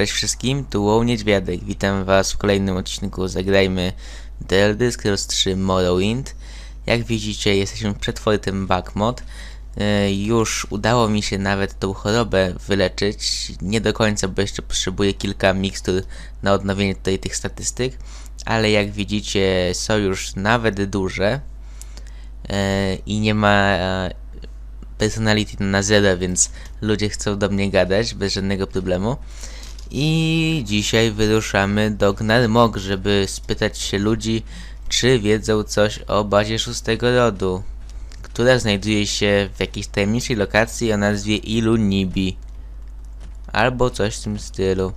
Cześć wszystkim, tu Łoł Niedźwiadek. Witam was w kolejnym odcinku Zagrajmy Elder Scrolls 3 Morrowind. Jak widzicie, jesteśmy przed fortem Backmod. Yy, już udało mi się nawet tą chorobę wyleczyć. Nie do końca, bo jeszcze potrzebuję kilka mikstur na odnowienie tutaj tych statystyk. Ale jak widzicie, są już nawet duże. Yy, I nie ma e, personality na zero, więc ludzie chcą do mnie gadać bez żadnego problemu. I dzisiaj wyruszamy do Gnarmog, żeby spytać się ludzi, czy wiedzą coś o bazie szóstego rodu, która znajduje się w jakiejś tajemniczej lokacji o nazwie Ilu Nibi. Albo coś w tym stylu.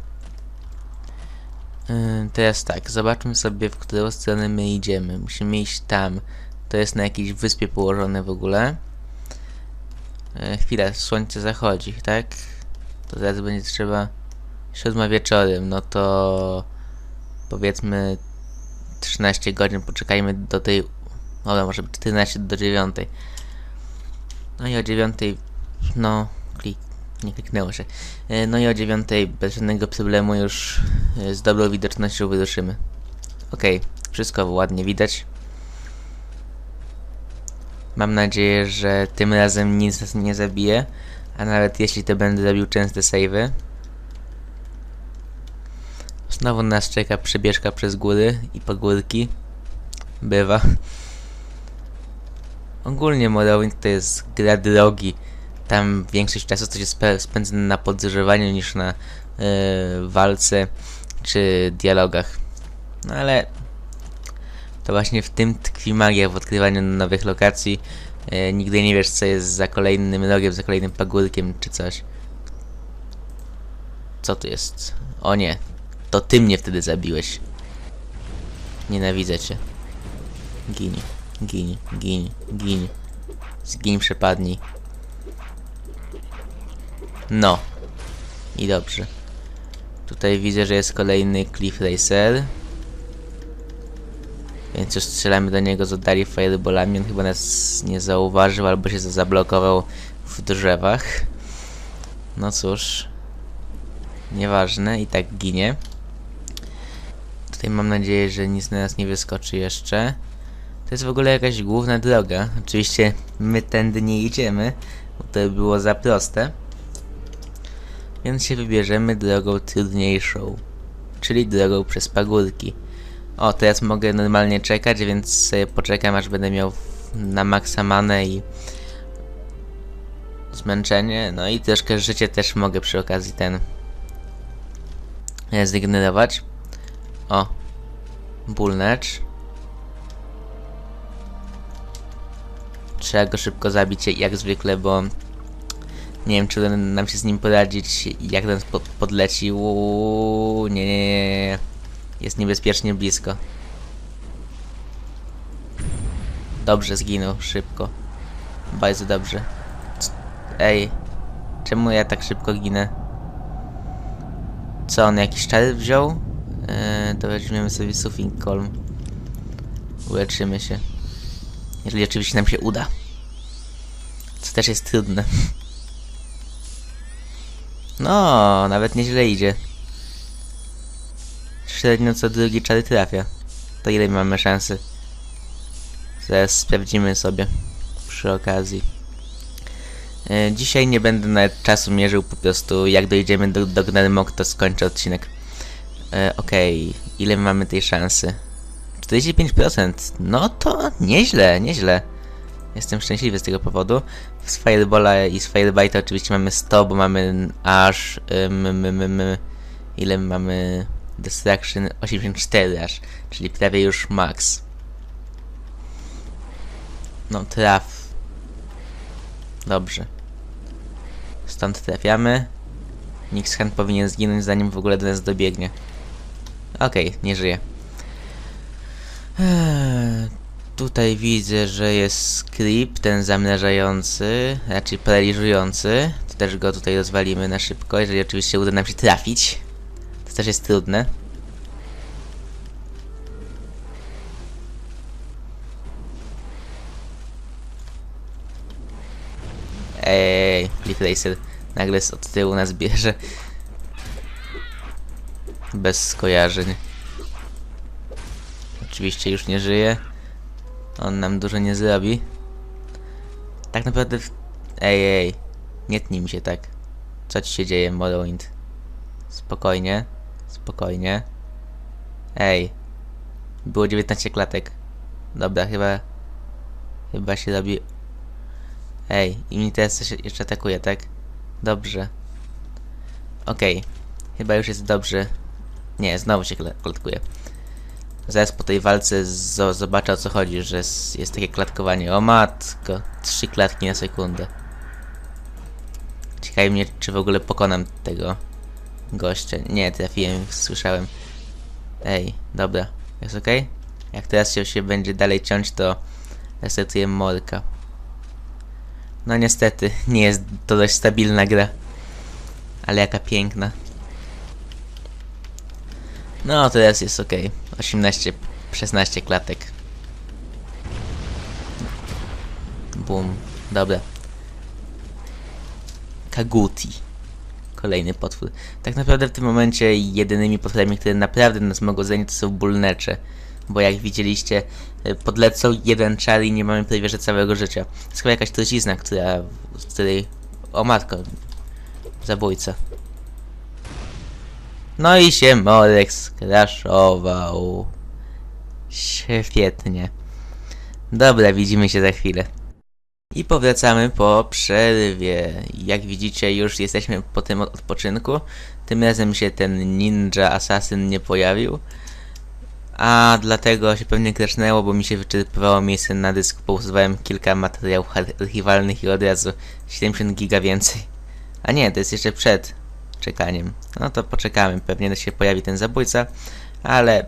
Yy, teraz tak, zobaczmy sobie, w którą stronę my idziemy. Musimy iść tam. To jest na jakiejś wyspie położone w ogóle. E, chwila, słońce zachodzi, tak? To zaraz będzie trzeba siódma wieczorem, no to powiedzmy 13 godzin, poczekajmy do tej, dobra, może 14 do 9. No i o 9, no, klik, nie kliknęło się. E, No i o 9 bez żadnego problemu już e, z dobrą widocznością wyruszymy. Okej, wszystko ładnie widać. Mam nadzieję, że tym razem nic nas nie zabije, a nawet jeśli to będę robił częste savey. Znowu nas czeka przebieżka przez góry i pagórki. Bywa. Ogólnie Morrowind to jest gra drogi. Tam większość czasu to się spędza na podróżowaniu niż na yy, walce czy dialogach. No ale to właśnie w tym tkwi magia w odkrywaniu nowych lokacji. E, nigdy nie wiesz, co jest za kolejnym rogiem, za kolejnym pagórkiem czy coś. Co tu jest? O nie, to ty mnie wtedy zabiłeś. Nienawidzę cię. Gin, gin, gin, gin. Zgin, przepadnij. No. I dobrze. Tutaj widzę, że jest kolejny Cliff Racer. Więc już strzelamy do niego z oddali fireballami. On chyba nas nie zauważył albo się zablokował w drzewach. No cóż. Nieważne, i tak ginie. Tutaj mam nadzieję, że nic na nas nie wyskoczy jeszcze. To jest w ogóle jakaś główna droga. Oczywiście my tędy nie idziemy, bo to by było za proste. Więc się wybierzemy drogą trudniejszą. Czyli drogą przez pagórki. O, teraz mogę normalnie czekać, więc sobie poczekam aż będę miał na maksa manę i zmęczenie. No i troszkę życie też mogę przy okazji ten e, zignorować. O, Bullnecz. Trzeba go szybko zabić jak zwykle, bo nie wiem czy uda nam się z nim poradzić, jak ten po podleci. Nie, nie, nie. Jest niebezpiecznie blisko. Dobrze zginął, szybko. Bardzo dobrze. Ej, czemu ja tak szybko ginę? Co, on jakiś czar wziął? Eee, to weźmiemy sobie Suffing Colm. Uleczymy się. Jeżeli oczywiście nam się uda. Co też jest trudne. No, nawet nieźle idzie. Średnio co drugi czar trafia. To ile mamy szansy? Zaraz sprawdzimy sobie przy okazji. E, dzisiaj nie będę nawet czasu mierzył, po prostu jak dojdziemy do, do Gnarmok to skończę odcinek. E, Okej, ile mamy tej szansy? 45%. No to nieźle, nieźle. Jestem szczęśliwy z tego powodu. Z Fireballa i z Firebite'a oczywiście mamy 100, bo mamy aż... ym, ym, ym, ile mamy... Destruction 84 aż, czyli prawie już max. No traf. Dobrze. Stąd trafiamy. Nixhan powinien zginąć zanim w ogóle do nas dobiegnie. Okej, nie żyje. Eee, tutaj widzę, że jest script, ten zamrażający, raczej paraliżujący. To też go tutaj rozwalimy na szybko, jeżeli oczywiście uda nam się trafić. To też jest trudne. Ej, Cliff Racer nagle od tyłu nas bierze. Bez skojarzeń. Oczywiście już nie żyje. On nam dużo nie zrobi. Tak naprawdę... Ej, ej. Nie tnij mi się tak. Co ci się dzieje, Morrowind? Spokojnie. Spokojnie. Ej. Było 19 klatek. Dobra, chyba... Chyba się robi... Ej, i mi teraz jeszcze atakuje, tak? Dobrze. Okej. Chyba już jest dobrze. Nie, znowu się kla- klatkuje. Zaraz po tej walce zo- zobaczę o co chodzi, że jest, jest takie klatkowanie. O matko, trzy klatki na sekundę. Ciekawi mnie, czy w ogóle pokonam tego gościa. Nie, trafiłem, słyszałem. Ej, dobra, jest ok? Jak teraz się, się będzie dalej ciąć, to resetuję morka. No niestety, nie jest to dość stabilna gra. Ale jaka piękna. No, teraz jest ok. 18, 16 klatek. Bum. Dobra. Kaguti. Kolejny potwór. Tak naprawdę w tym momencie jedynymi potworami, które naprawdę nas mogą zająć, to są bulnecze. Bo jak widzieliście, y, podlecą jeden czar i nie mamy prawie że całego życia. To jest chyba jakaś trucizna, która... z której... O matko. Zabójca. No i się Morek skraszował. Świetnie. Dobra, widzimy się za chwilę. I powracamy po przerwie. Jak widzicie, już jesteśmy po tym od- odpoczynku. Tym razem się ten ninja asasyn nie pojawił. A dlatego się pewnie krasznęło, bo mi się wyczerpywało miejsce na dysku. Pousuwałem kilka materiałów ar- archiwalnych i od razu 70 giga więcej. A nie, to jest jeszcze przed czekaniem. No to poczekamy, pewnie się pojawi ten zabójca, ale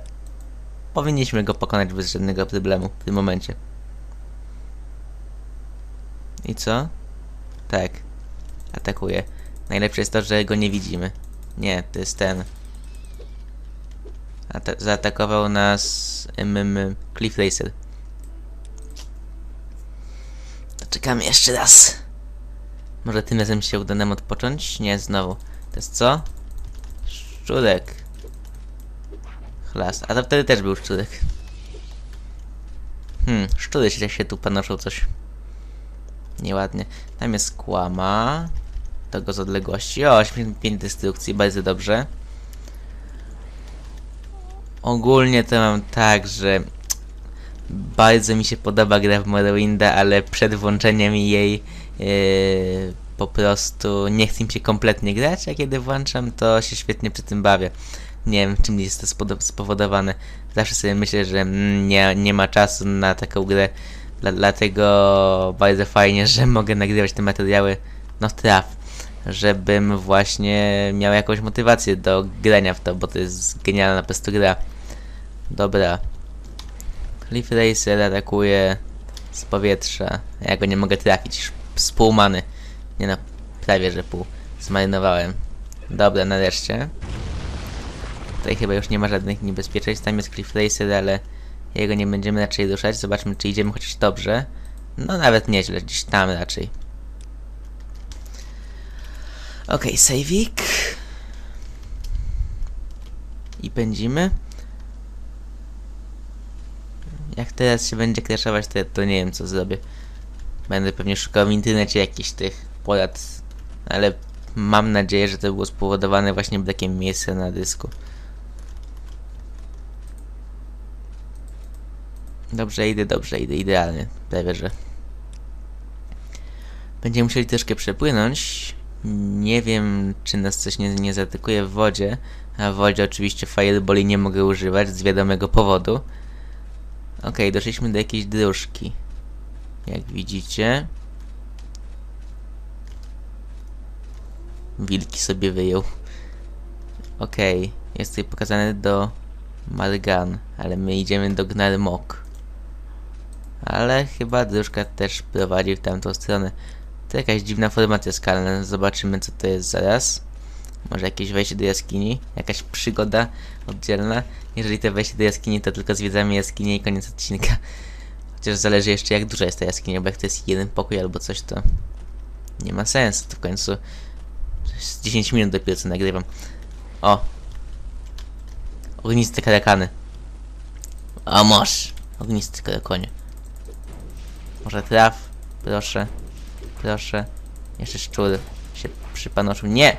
powinniśmy go pokonać bez żadnego problemu w tym momencie. I co? Tak. Atakuje. Najlepsze jest to, że go nie widzimy. Nie, to jest ten. Ata- zaatakował nas mm, Cliff Racer. To czekamy jeszcze raz. Może tym razem się uda nam odpocząć? Nie, znowu. To jest co? Szczurek. Chlas. A to wtedy też był szczurek. Hmm, szczury się, się tu panoszą coś. Nieładnie. Tam jest kłama. To go z odległości. O, 85 destrukcji, bardzo dobrze. Ogólnie to mam tak, że bardzo mi się podoba gra w Morrowinda, ale przed włączeniem jej yy, po prostu nie chce mi się kompletnie grać, a kiedy włączam, to się świetnie przy tym bawię. Nie wiem, czym jest to spowodowane. Zawsze sobie myślę, że mm, nie, nie ma czasu na taką grę, dla, dlatego bardzo fajnie, że mogę nagrywać te materiały, no traf, żebym właśnie miał jakąś motywację do grania w to, bo to jest genialna po prostu gra. Dobra. Cliff Racer atakuje z powietrza. Ja go nie mogę trafić. Z pół many. Nie no, prawie że pół. Zmarnowałem. Dobra, nareszcie. Tutaj chyba już nie ma żadnych niebezpieczeństw. Tam jest Cliff Racer, ale jego nie będziemy raczej ruszać. Zobaczmy, czy idziemy chociaż dobrze. No nawet nieźle, gdzieś tam raczej. Okej, okay, sejwik. I pędzimy. Jak teraz się będzie crashować, to, to nie wiem co zrobię. Będę pewnie szukał w internecie jakichś tych porad, ale mam nadzieję, że to było spowodowane właśnie brakiem miejsca na dysku. Dobrze idę, dobrze idę, idealnie, prawie że. Będziemy musieli troszkę przepłynąć. Nie wiem, czy nas coś nie, nie zaatakuje w wodzie. A w wodzie oczywiście fireboli nie mogę używać z wiadomego powodu. Okej, doszliśmy do jakiejś dróżki. Jak widzicie. Wilki sobie wyjął. Okej, jest tutaj pokazane do Margan, ale my idziemy do Gnarmok. Ale chyba dróżka też prowadzi w tamtą stronę. To jakaś dziwna formacja skalna, zobaczymy co to jest zaraz. Może jakieś wejście do jaskini? Jakaś przygoda oddzielna? Jeżeli to wejście do jaskini, to tylko zwiedzamy jaskinię i koniec odcinka. Chociaż zależy jeszcze jak duża jest ta jaskinia, bo jak to jest jeden pokój albo coś, to nie ma sensu. To w końcu z 10 minut dopiero co nagrywam. O! Ogniste karakany. A masz! Ognisty karakonie. Może traf? Proszę. Proszę. Jeszcze szczur się przypanoszył. Nie!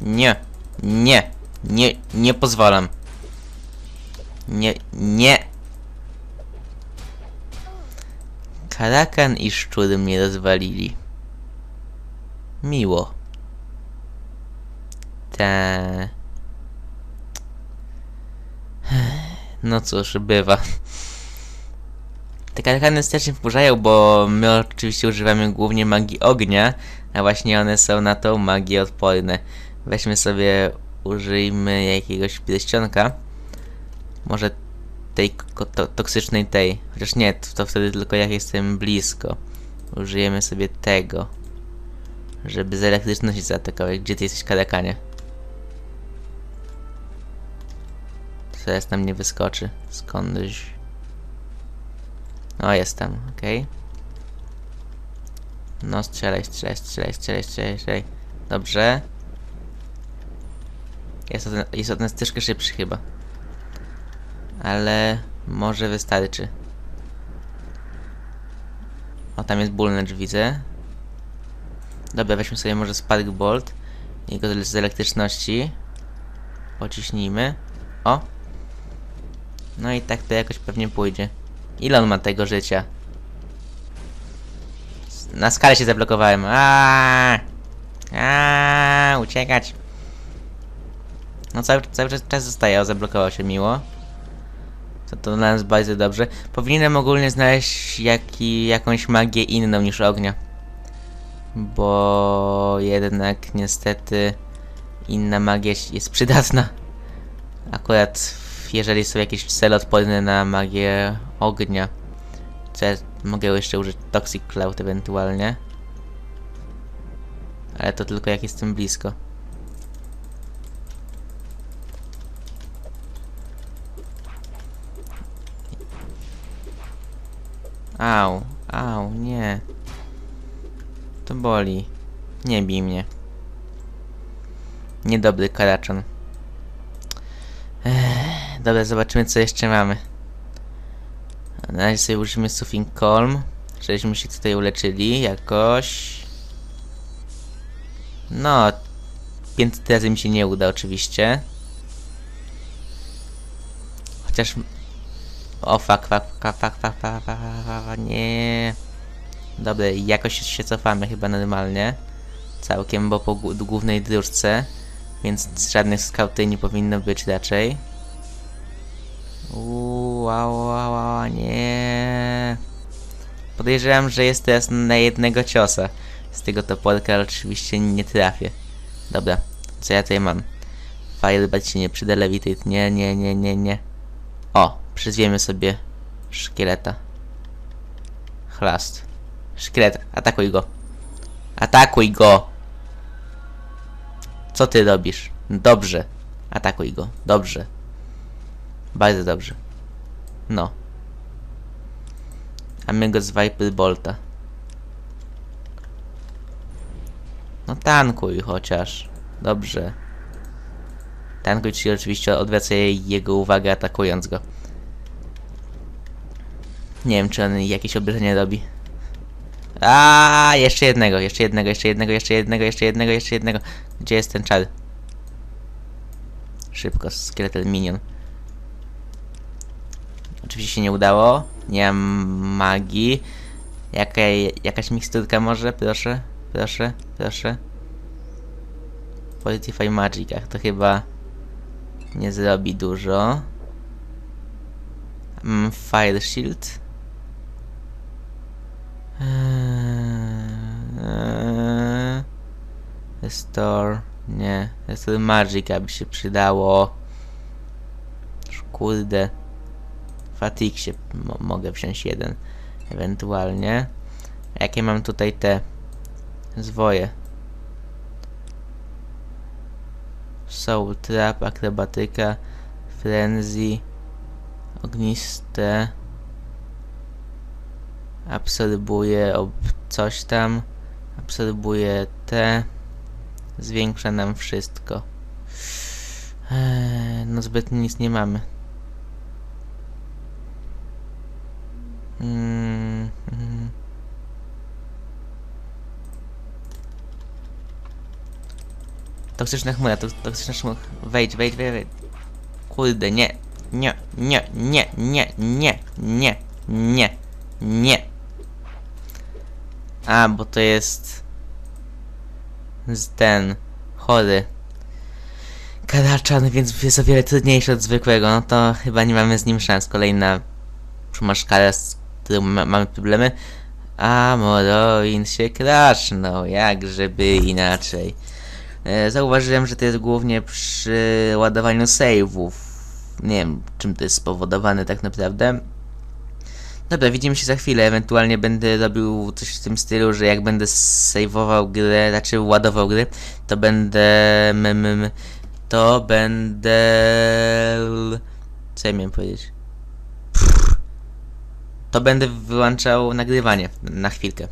Nie! Nie! Nie, nie pozwalam. Nie, nie! Karakan i szczury mnie rozwalili. Miło. Te. No cóż, bywa. Te karakany strasznie wkurzają, bo my oczywiście używamy głównie magii ognia, a właśnie one są na tą magię odporne. Weźmy sobie, użyjmy jakiegoś pierścionka. Może tej to, toksycznej tej. Chociaż nie, to, to wtedy tylko jak jestem blisko. Użyjemy sobie tego. Żeby z elektryczności zaatakować. Gdzie ty jesteś, karakanie? Teraz nam nie wyskoczy. Skądś. O, jest tam, okej. No, strzelaj, strzelaj, strzelaj, strzelaj, strzelaj, strzelaj. Dobrze. Jest ten, jest ten troszkę szybszy chyba. Ale może wystarczy. O, tam jest bullnecz, widzę. Dobra, weźmy sobie może Spark Bolt. Jego z elektryczności. Pociśnijmy. O! No i tak to jakoś pewnie pójdzie. Ile on ma tego życia? Na skalę się zablokowałem. Aaaa! Uciekać! No cały, cały czas, czas zostaje, o, zablokował się miło. To to dla nas bardzo dobrze. Powinienem ogólnie znaleźć jaki, jakąś magię inną niż ognia. Bo jednak niestety inna magia jest przydatna. Akurat jeżeli są jakieś cele odporne na magię ognia. To ja mogę jeszcze użyć Toxic Cloud ewentualnie. Ale to tylko jak jestem blisko. Au, au, nie. To boli. Nie bij mnie. Niedobry karaczon. Dobra, zobaczymy co jeszcze mamy. Na razie sobie użyjemy Soothing Calm. Żeśmy się tutaj uleczyli jakoś. No, 500 razy mi się nie uda oczywiście. Chociaż... O fuck, fuck, fuck, fuck, fuck, fuck, fuck, fuck, nie. Dobra, jakoś się cofamy chyba normalnie. Całkiem, bo po głównej dróżce. Więc żadnych skauty nie powinno być raczej. Uuu, nie. Podejrzewam, że jest teraz na jednego ciosa z tego toporka, oczywiście nie trafię. Dobra, co ja tutaj mam? Firebird się nie przyda, Levitate, nie, nie, nie, nie, nie. O, przyzwiemy sobie szkieleta. Chlast. Szkielet, atakuj go. Atakuj go! Co ty robisz? Dobrze. Atakuj go. Dobrze. Bardzo dobrze. No. A my go z Viper Bolta. No tankuj chociaż. Dobrze. Tankuj, czyli oczywiście odwraca jego uwagę atakując go. Nie wiem, czy on jakieś obrażenia robi. A jeszcze jednego, jeszcze jednego, jeszcze jednego, jeszcze jednego, jeszcze jednego, jeszcze jednego. Gdzie jest ten czar? Szybko, skeletal minion. Oczywiście się nie udało. Nie mam magii. Jaka, jakaś miksturka może? Proszę, proszę, proszę. Fortify Magic, ach, to chyba nie zrobi dużo. Mam Fire Shield. Eee, Restore. Nie. Restore Magic aby się przydało. Kurde. Fatigue się mo mogę wziąć jeden. Ewentualnie. Jakie mam tutaj te zwoje? Soul Trap, akrobatyka, frenzy, ogniste, absorbuje coś tam, absorbuje te, zwiększa nam wszystko. Eee, no zbytnio nic nie mamy. Mm, mm. Toksyczna chmura, to, toksyczna chmura. Wejdź, wejdź, wejdź, wejdź. Kurde, nie. Nie, nie, nie, nie, nie, nie, nie, nie. A, bo to jest... Ten... Chory. Karaczan, więc jest o wiele trudniejszy od zwykłego. No to chyba nie mamy z nim szans. Kolejna przymaszkara, z którą ma, mamy problemy. A Morrowind się crashnął, jak żeby inaczej. E, Zauważyłem, że to jest głównie przy ładowaniu save'ów. Nie wiem, czym to jest spowodowane tak naprawdę. Dobra, widzimy się za chwilę. Ewentualnie będę robił coś w tym stylu, że jak będę saveował grę, znaczy ładował gry, to będę. To będę. Co ja miałem powiedzieć? To będę wyłączał nagrywanie na chwilkę.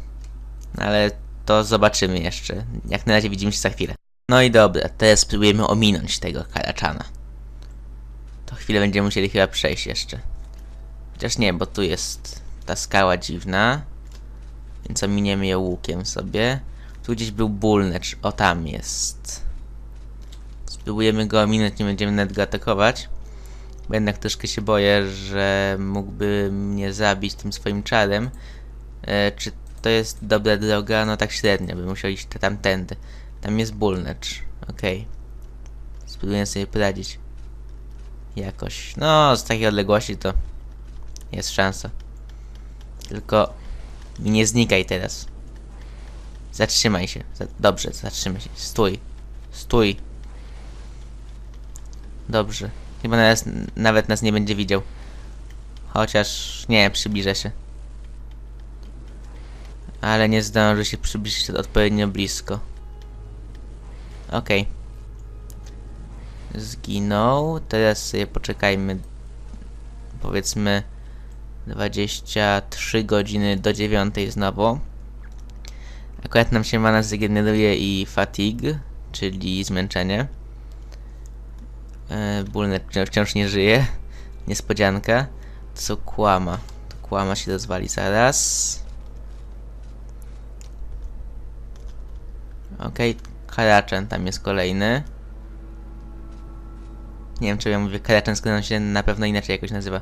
Ale to zobaczymy jeszcze. Jak na razie widzimy się za chwilę. No i dobra, teraz spróbujemy ominąć tego karaczana. To chwilę będziemy musieli chyba przejść jeszcze. Chociaż nie, bo tu jest ta skała dziwna. Więc ominiemy ją łukiem sobie. Tu gdzieś był bullnecz. O, tam jest. Spróbujemy go ominąć, nie będziemy nawet go atakować. Bo jednak troszkę się boję, że mógłby mnie zabić tym swoim czarem. E, czy to jest dobra droga? No tak średnio, bym musiał iść tamtędy. Tam jest bullnecz. Okej. Spróbuję sobie poradzić. Jakoś. No, z takiej odległości to jest szansa. Tylko nie znikaj teraz. Zatrzymaj się. Dobrze, zatrzymaj się. Stój. Stój. Dobrze. Chyba nas, nawet nas nie będzie widział. Chociaż nie, przybliżę się. Ale nie zdąży się przybliżyć odpowiednio blisko. Okej. Zginął. Teraz sobie poczekajmy. Powiedzmy 23 godziny do 9 znowu. Akurat nam się mana zregeneruje i fatigue, czyli zmęczenie. E, Bulnet wciąż nie żyje. Niespodzianka. Są kłama. To kłama się rozwali zaraz. Okej, Karaczan tam jest kolejny. Nie wiem, czy ja mówię Karaczan, skoro on się na pewno inaczej jakoś nazywa.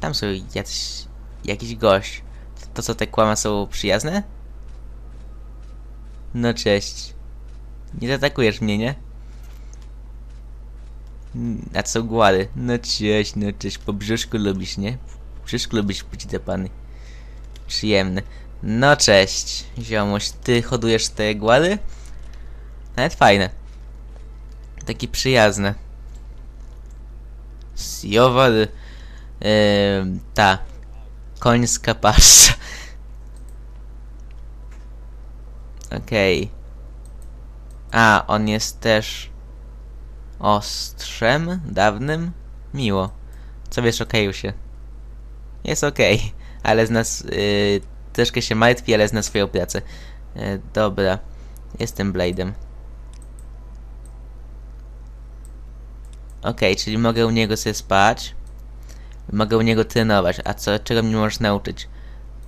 Tam są jacyś... jakiś gość. To co, te kłama są przyjazne? No cześć. Nie zaatakujesz mnie, nie? Mm, A co głady? No cześć, no cześć. Po brzuszku lubisz, nie? Po brzuszku lubisz być depany. Przyjemny. No cześć, ziomuś. Ty hodujesz te głady? Nawet fajne. Takie przyjazne. Sjowar... Yy, ta. Końska pasza. Okej. A, on jest też... Ostrzem? Dawnym? Miło. Co wiesz o Kejusie? Jest okej, ale zna... Yy, troszkę się martwi, ale zna swoją pracę. Yy, dobra. Jestem Blade'em. Okej, czyli mogę u niego sobie spać. Mogę u niego trenować. A co, czego mnie możesz nauczyć?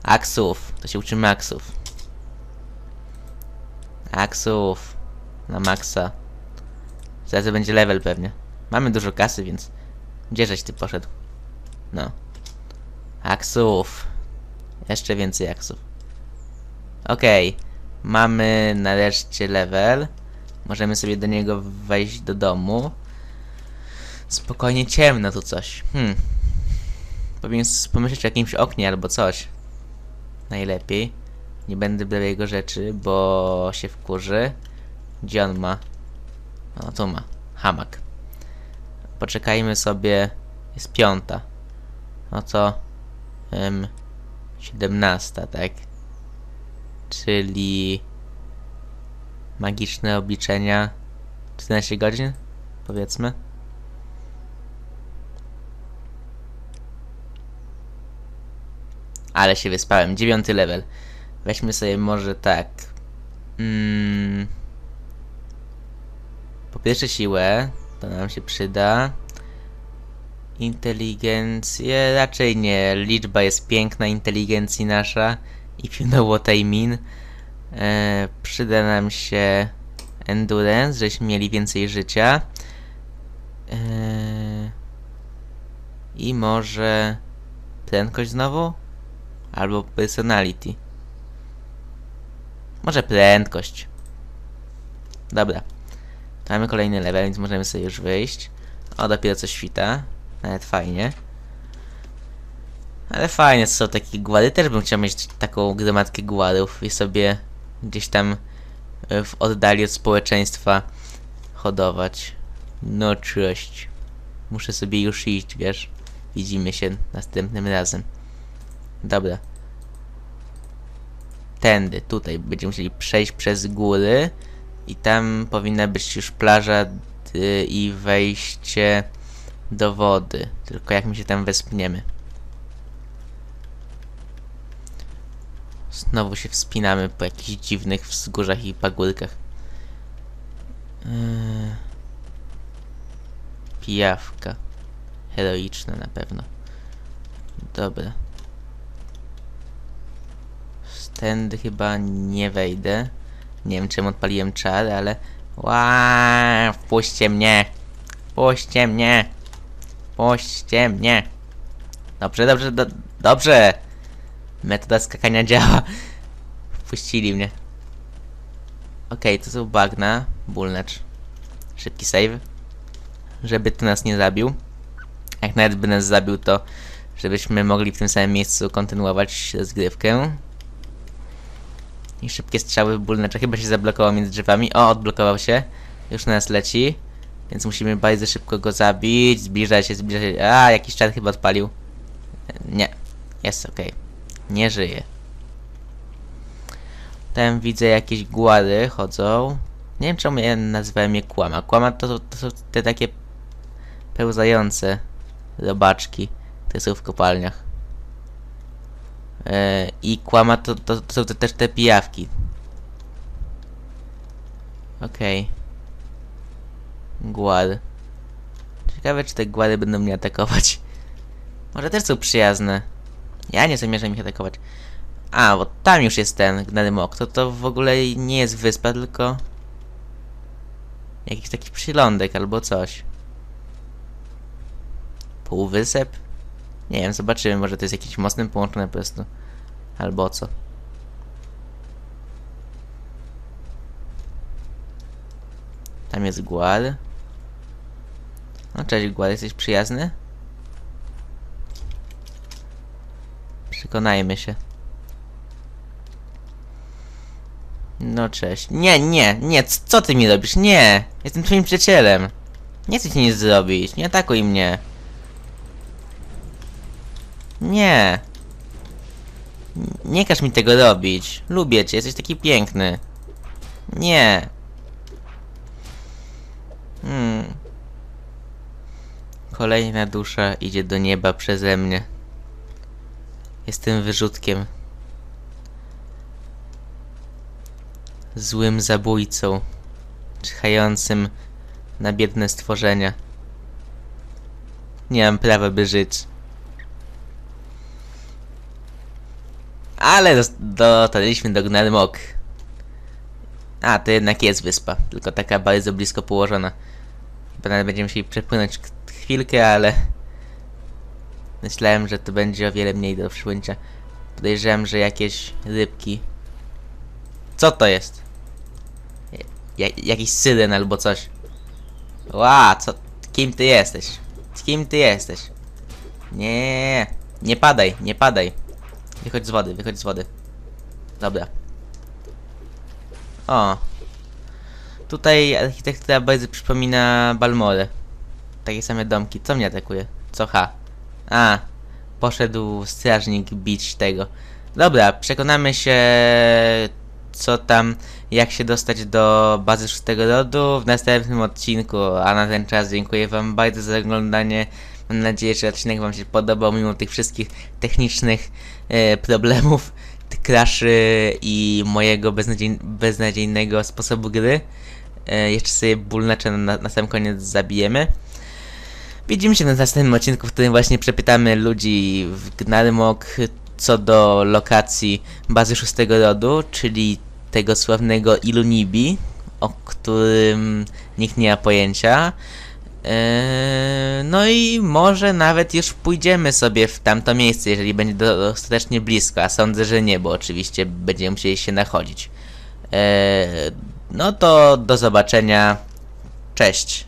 Aksów. To się uczymy aksów. Aksów. Na maksa. Zaraz będzie level pewnie. Mamy dużo kasy, więc... Gdzie żeś ty poszedł? No. Aksów. Jeszcze więcej aksów. Okej. Mamy nareszcie level. Możemy sobie do niego wejść do domu. Spokojnie ciemno tu coś. Hmm. Powinien pomyśleć o jakimś oknie albo coś. Najlepiej. Nie będę brał jego rzeczy, bo się wkurzy. Gdzie on ma? O, tu ma. Hamak. Poczekajmy sobie. Jest piąta. No to... Um, 17, tak? Czyli... Magiczne obliczenia... 14 godzin? Powiedzmy. Ale się wyspałem. Dziewiąty level. Weźmy sobie może tak. Mm. Po pierwsze siłę. To nam się przyda. Inteligencję raczej nie. Liczba jest piękna, inteligencji nasza. If you know what I mean. E, przyda nam się endurance, żeśmy mieli więcej życia. E, I może prędkość znowu? Albo personality. Może prędkość. Dobra. To mamy kolejny level, więc możemy sobie już wyjść. O, dopiero co świta. Nawet fajnie. Ale fajnie są takie głady. Też bym chciał mieć taką gromadkę gładów i sobie gdzieś tam e, w oddali od społeczeństwa hodować. No cześć. Muszę sobie już iść, wiesz? Widzimy się następnym razem. Dobra. Tędy, tutaj będziemy musieli przejść przez góry i tam powinna być już plaża y, i wejście do wody. Tylko jak my się tam wespniemy? Znowu się wspinamy po jakichś dziwnych wzgórzach i pagórkach. Yy... Pijawka. Heroiczna na pewno. Dobra. Stędy chyba nie wejdę. Nie wiem czemu odpaliłem czar, ale... Ła, wpuśćcie mnie! Wpuśćcie mnie! Wpuśćcie mnie! Dobrze, dobrze, do, dobrze! Metoda skakania działa. Wpuścili mnie. Okej, to są bagna. Bullnacz. Szybki save. Żeby to nas nie zabił. Jak nawet by nas zabił, to żebyśmy mogli w tym samym miejscu kontynuować rozgrywkę. I szybkie strzały Bullnacza chyba się zablokował między drzewami. O, odblokował się. Już na nas leci. Więc musimy bardzo szybko go zabić. Zbliża się, zbliża się. A, jakiś czar chyba odpalił. Nie. Jest okej. Nie żyje. Tam widzę jakieś głady chodzą. Nie wiem czemu ja nazwałem je kłama. Kłama to, to są te takie pełzające robaczki, które są w kopalniach. E, I kłama to, to, to są te, też te pijawki. Okej. Gład. Ciekawe czy te głady będą mnie atakować. Może też są przyjazne. Ja nie zamierzam ich atakować. A, bo tam już jest ten Gnarymok. To to w ogóle nie jest wyspa, tylko... Jakiś taki przylądek albo coś. Półwysep? Nie wiem, zobaczymy. Może to jest jakiś mostem połączone po prostu. Albo co. Tam jest Gład. No cześć Gład, jesteś przyjazny? Przekonajmy się. No cześć. Nie, nie, nie, co ty mi robisz? Nie! Jestem twoim przyjacielem. Nie chcę ci nic zrobić, nie atakuj mnie. Nie. Nie każ mi tego robić. Lubię cię, jesteś taki piękny. Nie. Hmm. Kolejna dusza idzie do nieba przeze mnie. Jestem wyrzutkiem. Złym zabójcą. Czyhającym na biedne stworzenia. Nie mam prawa, by żyć. Ale dotarliśmy do Gnarmok. A, to jednak jest wyspa, tylko taka bardzo blisko położona. Chyba będziemy musieli przepłynąć chwilkę, ale... Myślałem, że to będzie o wiele mniej do przypłynięcia. Podejrzewam, że jakieś rybki. Co to jest? Ja, jakiś syren albo coś. Ła, co? Kim ty jesteś? Kim ty jesteś? Nie, nie padaj, nie padaj. Wychodź z wody, wychodź z wody. Dobra. O. Tutaj architektura bardzo przypomina Balmorę. Takie same domki. Co mnie atakuje? Co ha? A. Poszedł strażnik bić tego. Dobra, przekonamy się co tam, jak się dostać do bazy szóstego rodu w następnym odcinku, a na ten czas dziękuję wam bardzo za oglądanie. Mam nadzieję, że odcinek wam się podobał, mimo tych wszystkich technicznych e, problemów, crashy i mojego beznadziej, beznadziejnego sposobu gry. E, jeszcze sobie Bullnacza na, na sam koniec zabijemy. Widzimy się na następnym odcinku, w którym właśnie przepytamy ludzi w Gnarmok co do lokacji bazy szóstego rodu, czyli tego sławnego Ilunibi, o którym nikt nie ma pojęcia. Eee, No i może nawet już pójdziemy sobie w tamto miejsce, jeżeli będzie dostatecznie blisko, a sądzę, że nie, bo oczywiście będziemy musieli się nachodzić. Eee, No to do zobaczenia. Cześć.